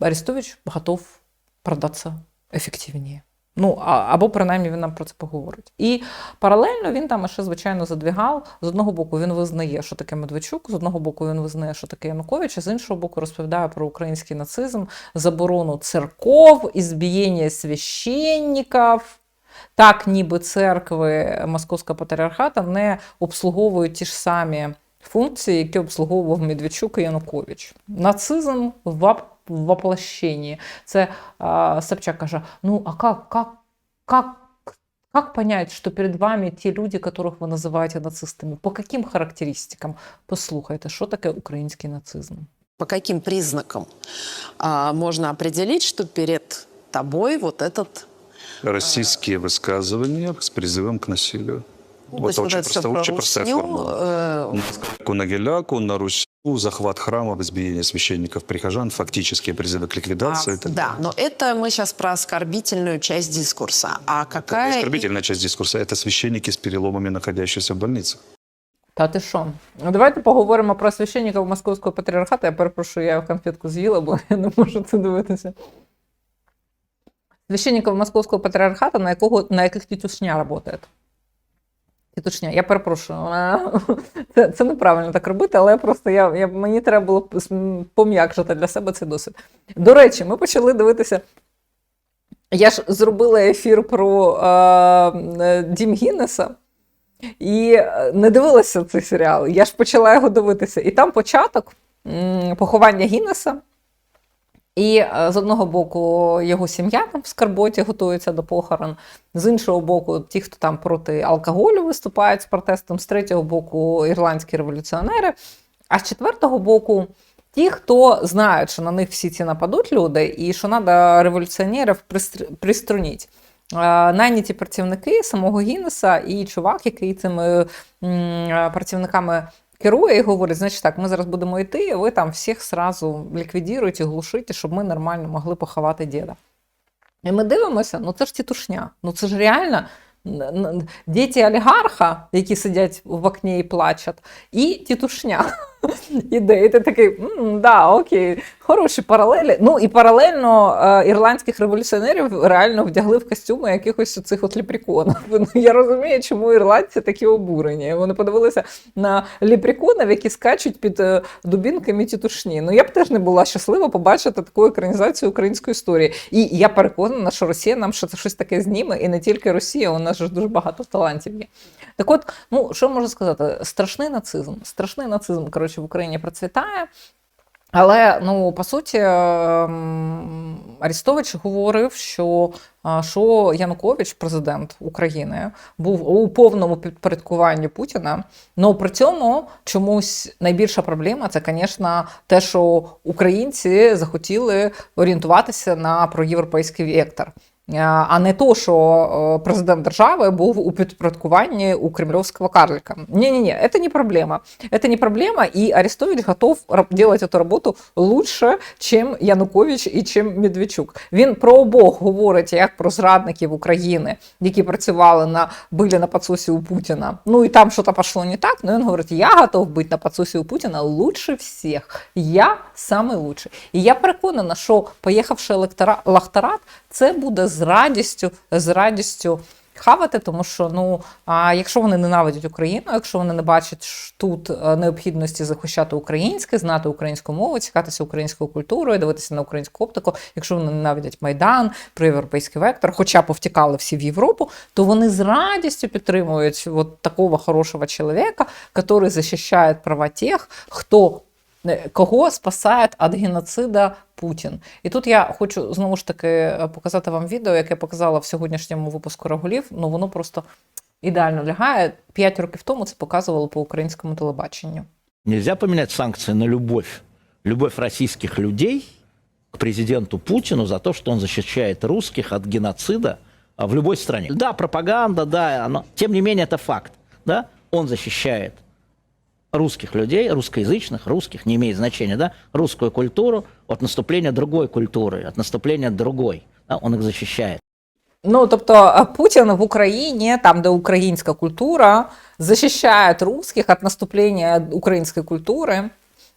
Арестович готов продатися ефективніше. Ну, або принаймні він нам про це поговорить. І паралельно він там ще, звичайно, задвігав. З одного боку, він визнає, що таке Медведчук, з одного боку, він визнає, що таке Янукович, а з іншого боку, розповідає про український нацизм, заборону церков, ізбієння священників. Так, ніби церкви Московського патріархата не обслуговують ті ж самі функції, які обслуговував Медведчук і Янукович. Нацизм в воп- в воплощенні. Це а, Собчак каже: ну а как, как, как, как понять, что перед вами ті люди, которых ви називаєте нацистами? По яким характеристикам? Послухайте, що таке український нацизм? По каким признакам а, можно определить, что перед тобой вот этот Российские высказывания с призывом к насилию. ну, вот то есть очень, вот это всё просто, про очень простая русню, формула. э, Ку на Геляку, на Русь, захват храмов, избиение священников, прихожан, фактические призывы к ликвидации. а, и так да, но это мы сейчас про оскорбительную часть дискурса. А Это не какая... оскорбительная часть дискурса. Это священники с переломами, находящиеся в больницах. Та ти що? Ну, давайте поговоримо про священників Московського патріархату. Я перепрошую, я конфетку з'їла, бо я не можу це дивитися. Священників Московського патріархату, на, якого, на яких тітушня працює. Тітушня, я перепрошую. Це, це неправильно так робити, але просто я, я, мені треба було пом'якшити для себе цей досвід. До речі, ми почали дивитися. Я ж зробила ефір про е, Дім Гіннеса. І е, не дивилася цей серіал. Я ж почала його дивитися. І там початок поховання Гіннеса. І е, з одного боку його сім'я там в Скарботі готується до похорон, з іншого боку, ті, хто там проти алкоголю виступають з протестом, з третього боку ірландські революціонери, а з четвертого боку. Ті, хто знають, що на них всі ці нападуть люди, і що треба революціонерів пристр- приструнити. Е, Найняті працівники самого Гіннеса і чувак, який цими працівниками керує і говорить: значить так, ми зараз будемо йти, ви там всіх сразу ліквідуєте, глушите, щоб ми нормально могли поховати діда. І ми дивимося, ну це ж тітушня. Ну це ж реально діти олігарха, які сидять в окні і плачуть, і тітушня. Іде, і ти такий, да, окей, хороші паралелі. Ну і паралельно е, ірландських революціонерів реально вдягли в костюми якихось оцих от ліпріконів. Ну, я розумію, чому ірландці такі обурені. Вони подивилися на ліпріконів, які скачуть під е, дубінками тітушні. Ну я б теж не була щаслива побачити таку екранізацію української історії. І я переконана, що Росія нам щось таке зніме, і не тільки Росія, у нас ж дуже багато талантів є. Так от, ну що можу сказати? Страшний нацизм. Страшний нацизм, коротше, в Україні процвітає. Але ну по суті, ем, Арестович говорив, що, а, що Янукович, президент України, був у повному підпорядкуванні Путіна. Ну при цьому чомусь найбільша проблема це, звісно, те, що українці захотіли орієнтуватися на проєвропейський вектор. А а не то, що е, президент держави був у підпорядкуванні у кремлевського карлика. Не-не-не, это не проблема. Это не проблема, и Арестович готов раб- делать эту роботу лучше, чим Янукович і чим Медведчук. Він про обох говорить як про зрадників України, які працювали на били на підсосі у Путіна. Ну і там щось пішло не так. Ну він говорить: я готов бути на підсосі у Путіна лучше всіх. Я самий лучший. І я переконана, що поїхавши електора- електорат, це буде з радістю, з радістю. Хавати, тому що ну а якщо вони ненавидять Україну, якщо вони не бачать тут е, необхідності захищати українське, знати українську мову, цікатися українською культурою, дивитися на українську оптику, якщо вони ненавидять майдан, проєвропейський вектор, хоча повтікали всі в Європу, то вони з радістю підтримують от такого хорошого чоловіка, який захищає права тих, хто кого спасає від геноцида Путін. І тут я хочу знову ж таки е, показати вам відео, яке я показала в сьогоднішньому випуску Рагулів. Ну воно просто ідеально лягає. П'ять років тому це показувало по українському телебаченню. Нельзя поменять санкции на любовь. Любовь российских людей к президенту Путину за то, что он защищает русских от геноцида в любой стране. Да, пропаганда, да, но тем не менее это факт. Да? Он защищает русских людей, русскоязычных, русских, не имеет значения, да, русскую культуру от наступления другой культуры, от наступления другой. Да? Он их защищает. Ну тобто е, Путін в Україні, там де українська культура, захищає русських від наступлення української культури.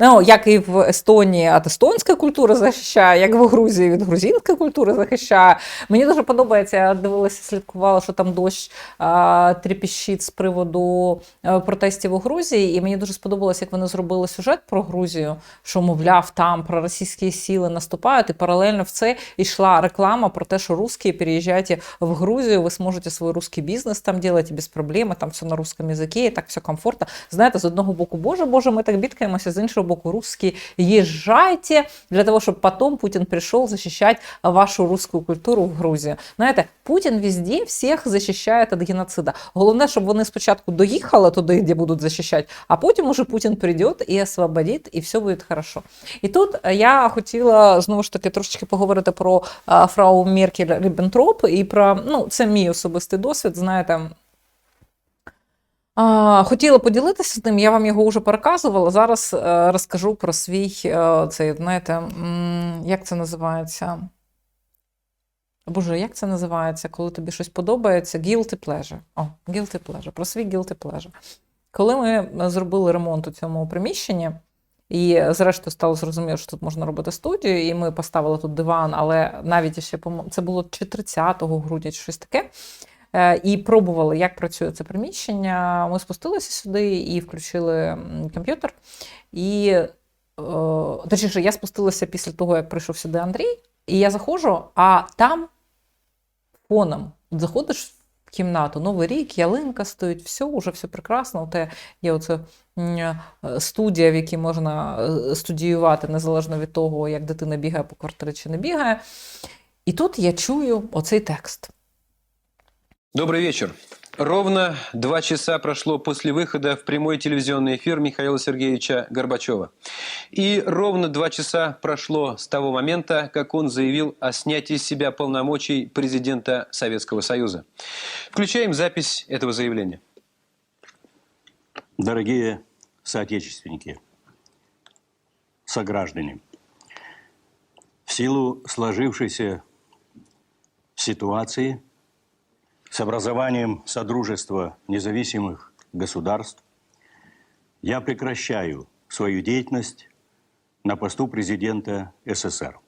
Ну, як і в Естонії від естонської культури захищає, як в Грузії від грузинської культури захищає. Мені дуже подобається, я дивилася, слідкувала, що там дощ а, тріпіщить з приводу е, протестів у Грузії. І мені дуже сподобалось, як вони зробили сюжет про Грузію, що, мовляв, там про російські сили наступають, і паралельно в це йшла реклама про те, що русські переїжджайте в Грузію, ви зможете свій русський бізнес там робити без проблем, там все на русском язикі, і так все комфортно. Знаєте, з одного боку, боже, боже, ми так бідкаємося, з іншого боку, русські їжджайте для того, щоб потім Путін прийшов захищати вашу русську культуру в Грузію. Знаєте, Путін везде всіх захищає від геноцида. Головне, щоб вони спочатку доїхали туди, де будуть захищати, а потім уже Путін прийде і освободить, і все буде хорошо. І тут я хотіла знову ж таки трошечки поговорити про фрау Меркель Ріббентроп і про ну, це мій особистий досвід. Знаєте. Хотіла поділитися з ним, я вам його вже переказувала. Зараз е, розкажу про свій е, цей, знаєте, як це називається? Боже, як це називається, коли тобі щось подобається? Guilty pleasure. О, guilty pleasure. Про свій guilty pleasure. Коли ми зробили ремонт у цьому приміщенні, і зрештою стало зрозуміло, що тут можна робити студію, і ми поставили тут диван, але навіть ще це було чи 30 грудня, чи щось таке. Е, І пробували, як працює це приміщення. Ми спустилися сюди і включили комп'ютер. І е, точніше, я спустилася після того, як прийшов сюди Андрій, і я заходжу, а там фоном заходиш в кімнату, Новий рік, ялинка стоїть, все, вже все прекрасно. Тебе є оце е, студія, в якій можна студіювати незалежно від того, як дитина бігає по квартирі чи не бігає. І тут я чую оцей текст. Добрый вечер. Ровно два часа прошло после выхода в прямой телевизионный эфир Михаила Сергеевича Горбачева. И ровно два часа прошло с того момента, как он заявил о снятии с себя полномочий президента Советского Союза. Включаем запись этого заявления. Дорогие соотечественники, сограждане, в силу сложившейся ситуации с образованием Содружества независимых государств я прекращаю свою деятельность на посту президента СССР.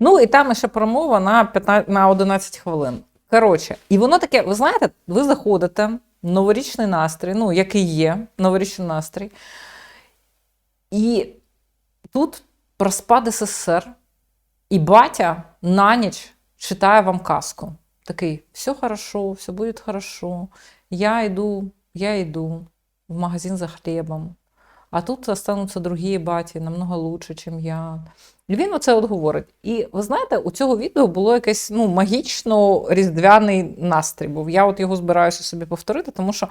Ну і там ще промова на 15, на 11 хвилин. Коротше, і воно таке, ви знаєте, ви заходите, новорічний настрій, ну, який є, новорічний настрій. І тут про СССР, і батя на ніч читає вам казку. Такий, все хорошо, все буде хорошо. Я йду, я йду в магазин за хлібом. А тут остануться другі баті, намного лучше, ніж я. І він оце от говорить. І ви знаєте, у цього відео було якийсь ну, магічно різдвяний настрій. Був. Я от його збираюся собі повторити, тому що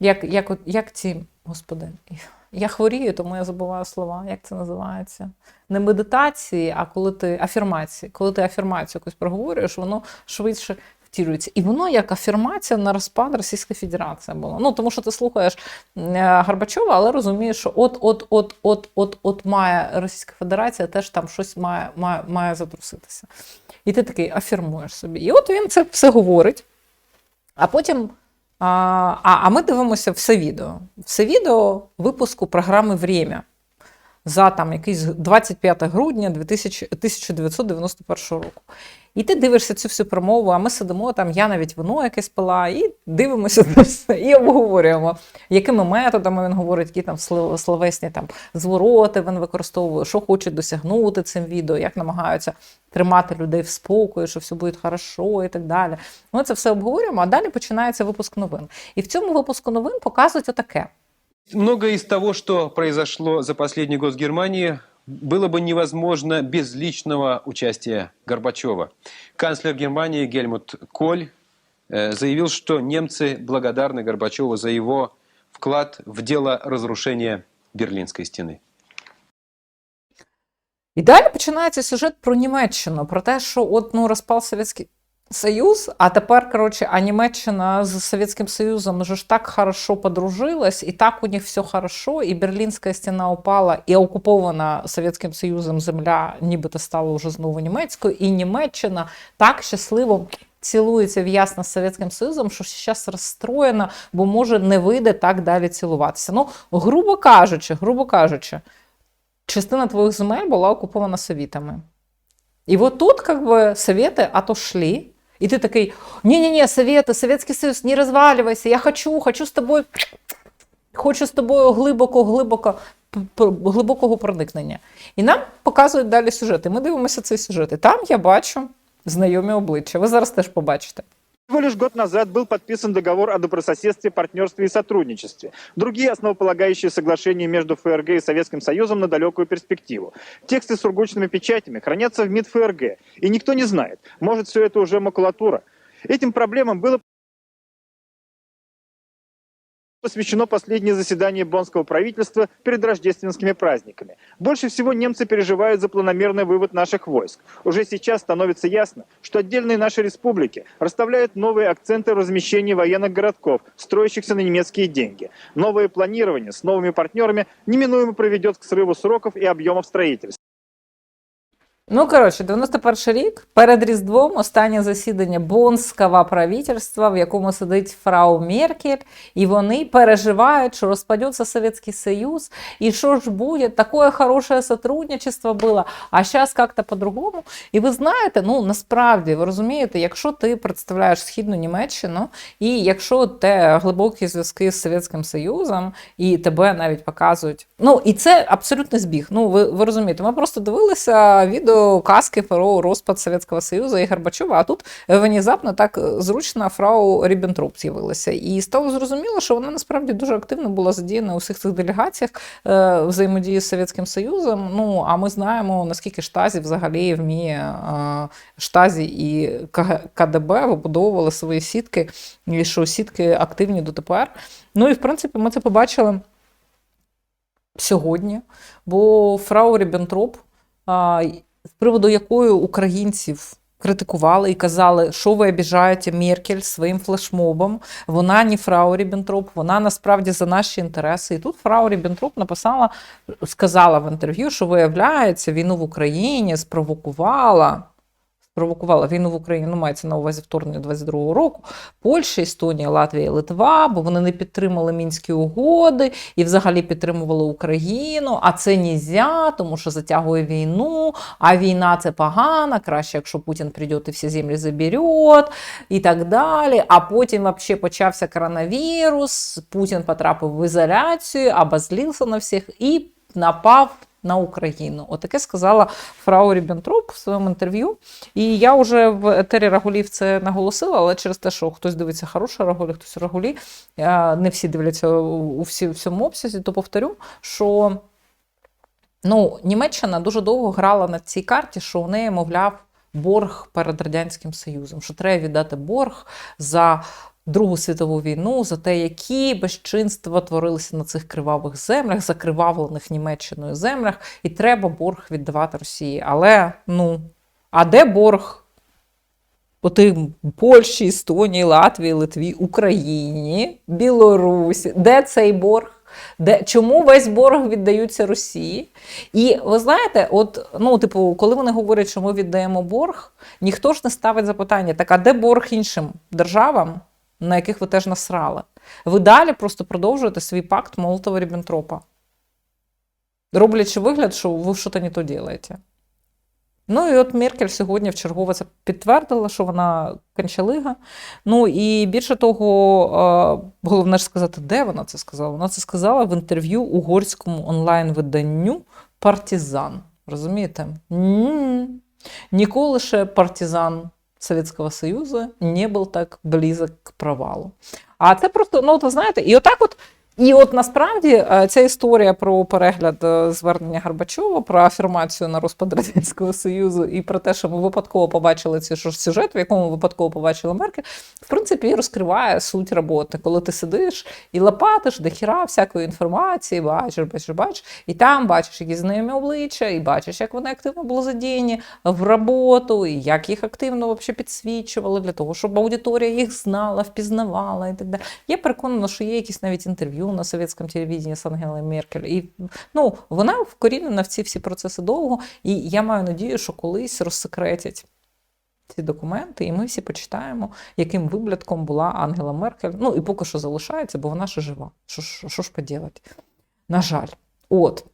як, як, як ці, господи, я хворію, тому я забуваю слова. Як це називається? Не медитації, а коли ти афірмації. Коли ти афірмацію якусь проговорюєш, воно швидше. І воно як афірмація на розпад Російської Федерації було. Ну тому що ти слухаєш е, Горбачова, але розумієш, що от, от, от, от, от, от має Російська Федерація теж там щось має, має, має затруситися. І ти такий афірмуєш собі. І от він це все говорить. А потім. А, а, ми дивимося все відео. Все відео випуску програми Время за там якийсь 25 грудня 2000, 1991 року. І ти дивишся цю всю промову, а ми сидимо там, я навіть вино якесь пила, і дивимося і обговорюємо, якими методами він говорить, які там словесні там звороти він використовує, що хоче досягнути цим відео, як намагаються тримати людей в спокої, що все буде хорошо і так далі. Ми це все обговорюємо, а далі починається випуск новин. І в цьому випуску новин показують отаке. Многое из того, что произошло за последний год в Германии, было бы невозможно без личного участия Горбачева. Канцлер Германии Гельмут Коль э, заявил, что немцы благодарны Горбачеву за его вклад в дело разрушения Берлинской стены. І далі починається сюжет про Німеччину, про те, що от ну розпав Совєтський Союз, а тепер, коротше, а Німеччина з Совєтським Союзом вже ж так хорошо подружилась, і так у них все хорошо, і Берлінська стіна упала, і окупована Совєтським Союзом земля нібито стала вже знову німецькою, і Німеччина так щасливо. Цілується в'ясно з Совєтським Союзом, що зараз розстроєна, бо може не вийде так далі цілуватися. Ну, грубо кажучи, грубо кажучи, частина твоїх земель була окупована совітами. І от тут, как бы, советы отошли, и ты такой, не-не-не, советы, Советский Союз, не разваливайся, я хочу, хочу з тобою, хочу з тобою глибоко, глибоко, п- п- глибокого проникнення. І нам показують далі сюжети. Ми дивимося цей сюжет. І там я бачу знайомі обличчя. Ви зараз теж побачите. Всего лишь год назад был подписан договор о добрососедстве, партнерстве и сотрудничестве. Другие основополагающие соглашения между ФРГ и Советским Союзом на далекую перспективу. Тексты с сургучными печатями хранятся в МИД ФРГ. И никто не знает, может все это уже макулатура. Этим проблемам было посвящено последнее заседание боннского правительства перед рождественскими праздниками. Больше всего немцы переживают за планомерный вывод наших войск. Уже сейчас становится ясно, что отдельные наши республики расставляют новые акценты в размещении военных городков, строящихся на немецкие деньги. Новое планирование с новыми партнерами неминуемо приведет к срыву сроков и объемов строительства. Ну, коротше, 91 рік, перед Різдвом, останнє засідання бонського правительства, в якому сидить фрау Меркель, і вони переживають, що розпадеться Совєтський Союз, і що ж буде, таке хороше сотрудничество було, а зараз як-то по-другому. І ви знаєте, ну насправді, ви розумієте, якщо ти представляєш Східну Німеччину, і якщо те глибокі зв'язки з Совєтським Союзом, і тебе навіть показують, ну і це абсолютний збіг. Ну, ви, ви розумієте, ми просто дивилися відео казки про розпад Совєтського Союзу і Горбачова, а тут внезапно так зручно фрау Ріббентроп з'явилася. І стало зрозуміло, що вона насправді дуже активно була задіяна у всіх цих делегаціях е, взаємодії з Совєтським Союзом. Ну, а ми знаємо, наскільки Штазі взагалі вміє е, Штазі і КДБ вибудовували свої сітки, і що сітки активні дотепер. Ну і в принципі ми це побачили сьогодні, бо фрау Ріббентроп, а, з приводу якої українців критикували і казали, що ви обіжаєте Меркель своїм флешмобом. Вона не фрау Ріббентроп, вона насправді за наші інтереси. І тут фрау Ріббентроп написала, сказала в інтерв'ю, що виявляється, війну в Україні спровокувала. Спровокувала війну в Україні, ну мається на увазі вторгнення 22-го року. Польща, Естонія, Латвія, Литва, бо вони не підтримали мінські угоди і взагалі підтримували Україну. А це нельзя, тому що затягує війну. А війна це погано, краще, якщо Путін прийде і всі землі забере, і так далі. А потім взагалі почався коронавірус. Путін потрапив в ізоляцію, обозлився на всіх і напав на Україну. Отаке сказала фрау Ріббентроп в своєму інтерв'ю. І я вже в етері Рагулів це наголосила, але через те, що хтось дивиться хороше Рагулі, хтось Рагулі, е, не всі дивляться у всьому обсязі, то повторю, що ну, Німеччина дуже довго грала на цій карті, що у неї, мовляв, борг перед Радянським Союзом, що треба віддати борг за Другу світову війну, за те, які безчинства творилися на цих кривавих землях, закривавлених Німеччиною землях, і треба борг віддавати Росії. Але ну, а де борг? Отим Польщі, Естонії, Латвії, Литві, Україні, Білорусі. Де цей борг? Де, чому весь борг віддаються Росії? І ви знаєте, от, ну, типу, коли вони говорять, що ми віддаємо борг, ніхто ж не ставить запитання, так а де борг іншим державам, на яких ви теж насрали? Ви далі просто продовжуєте свій пакт молотова ріббентропа роблячи вигляд, що ви щось не то робите. Ну і от Меркель сьогодні в чергове це підтвердила, що вона кончалига. Ну і більше того, е, головне ж сказати, де вона це сказала. Вона це сказала в інтерв'ю угорському онлайн-виданню Партизан. Розумієте? М. Ніколи ще партизан Совєтського Союзу не був так близок к провалу. А це просто, ну, ви знаєте, і отак от. І от насправді е, ця історія про перегляд е, звернення Горбачова, про афірмацію на розпад Радянського Союзу і про те, що ми випадково побачили цей сюжет, в якому випадково побачили Меркель, в принципі, розкриває суть роботи, коли ти сидиш і лопатиш до хіра всякої інформації, бачиш, бачиш, бачиш, і там бачиш якісь знайомі обличчя, і бачиш, як вони активно були задіяні в роботу, і як їх активно вообще підсвічували для того, щоб аудиторія їх знала, впізнавала і так далі. Я переконана, що є якісь навіть інтерв'ю на совєтському телевізії з Ангелою Меркель. І ну, вона вкорінена в ці всі процеси довго, і я маю надію, що колись розсекретять ці документи, і ми всі почитаємо, яким виблядком була Ангела Меркель. Ну і поки що залишається, бо вона ще жива. Що, що ж поділати? На жаль. От.